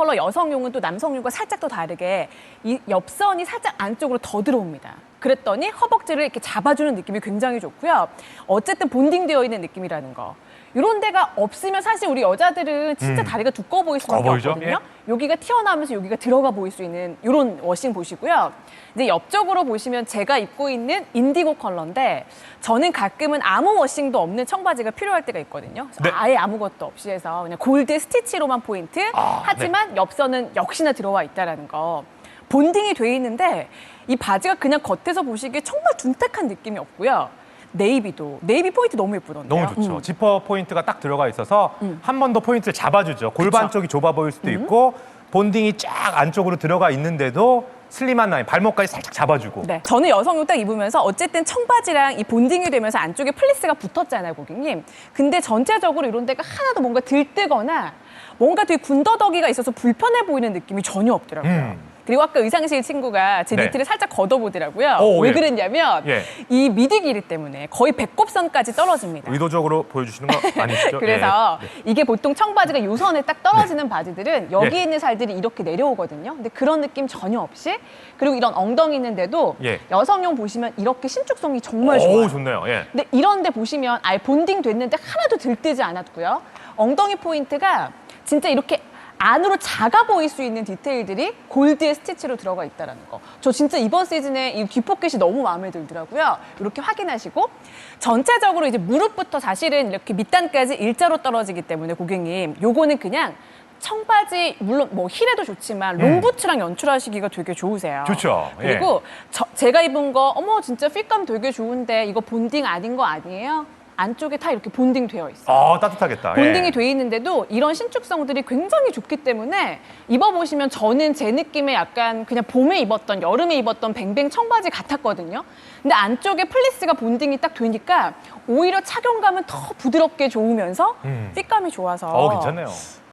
컬러 여성용은 또 남성용과 살짝 또 다르게 이 옆선이 살짝 안쪽으로 더 들어옵니다. 그랬더니 허벅지를 이렇게 잡아주는 느낌이 굉장히 좋고요. 어쨌든 본딩되어 있는 느낌이라는 거. 이런 데가 없으면 사실 우리 여자들은 진짜 다리가 두꺼워 보일 수밖에 두꺼워 보이죠? 없거든요. 여기가 튀어나오면서 여기가 들어가 보일 수 있는 이런 워싱 보시고요. 이제 옆쪽으로 보시면 제가 입고 있는 인디고 컬러인데 저는 가끔은 아무 워싱도 없는 청바지가 필요할 때가 있거든요. 네. 아예 아무것도 없이 해서 그냥 골드 스티치로만 포인트. 아, 하지만 옆선은 역시나 들어와 있다라는 거. 본딩이 돼 있는데 이 바지가 그냥 겉에서 보시기에 정말 둔탁한 느낌이 없고요. 네이비도 네이비 포인트 너무 예쁘던데요. 너무 좋죠. 음. 지퍼 포인트가 딱 들어가 있어서 한번 더 포인트를 잡아주죠. 골반 그쵸. 쪽이 좁아 보일 수도 있고 본딩이 쫙 안쪽으로 들어가 있는데도 슬림한 라인, 발목까지 살짝 잡아주고. 네. 저는 여성용 딱 입으면서 어쨌든 청바지랑 이 본딩이 되면서 안쪽에 플리스가 붙었잖아요, 고객님. 근데 전체적으로 이런 데가 하나도 뭔가 들뜨거나 뭔가 되게 군더더기가 있어서 불편해 보이는 느낌이 전혀 없더라고요. 음. 그리고 아까 의상실 친구가 제 네. 니트를 살짝 걷어보더라고요. 오, 왜 예. 그랬냐면 예. 이 미드 길이 때문에 거의 배꼽선까지 떨어집니다. 의도적으로 보여주시는 거 아니시죠? 그래서 예. 네. 이게 보통 청바지가 요선에 딱 떨어지는 바지들은 여기 예. 있는 살들이 이렇게 내려오거든요. 근데 그런 느낌 전혀 없이 그리고 이런 엉덩이 있는데도 예. 여성용 보시면 이렇게 신축성이 정말 오, 좋아요. 좋네요. 예. 근데 이런데 보시면 아예 본딩 됐는데 하나도 들뜨지 않았고요. 엉덩이 포인트가 진짜 이렇게 안으로 작아 보일 수 있는 디테일들이 골드의 스티치로 들어가 있다는 거. 저 진짜 이번 시즌에 이 귀포켓이 너무 마음에 들더라고요. 이렇게 확인하시고 전체적으로 이제 무릎부터 사실은 이렇게 밑단까지 일자로 떨어지기 때문에 고객님 요거는 그냥 청바지 물론 뭐 힐에도 좋지만 롱부츠랑 연출하시기가 되게 좋으세요. 좋죠. 예. 그리고 저- 제가 입은 거 어머 진짜 핏감 되게 좋은데 이거 본딩 아닌 거 아니에요? 안쪽에 다 이렇게 본딩 되어 있어요. 아, 따뜻하겠다. 본딩이 예. 돼 있는데도 이런 신축성들이 굉장히 좋기 때문에 입어보시면 저는 제 느낌에 약간 그냥 봄에 입었던 여름에 입었던 뱅뱅 청바지 같았거든요. 근데 안쪽에 플리스가 본딩이 딱 되니까 오히려 착용감은 더 부드럽게 좋으면서 음. 핏감이 좋아서 어, 괜찮네요.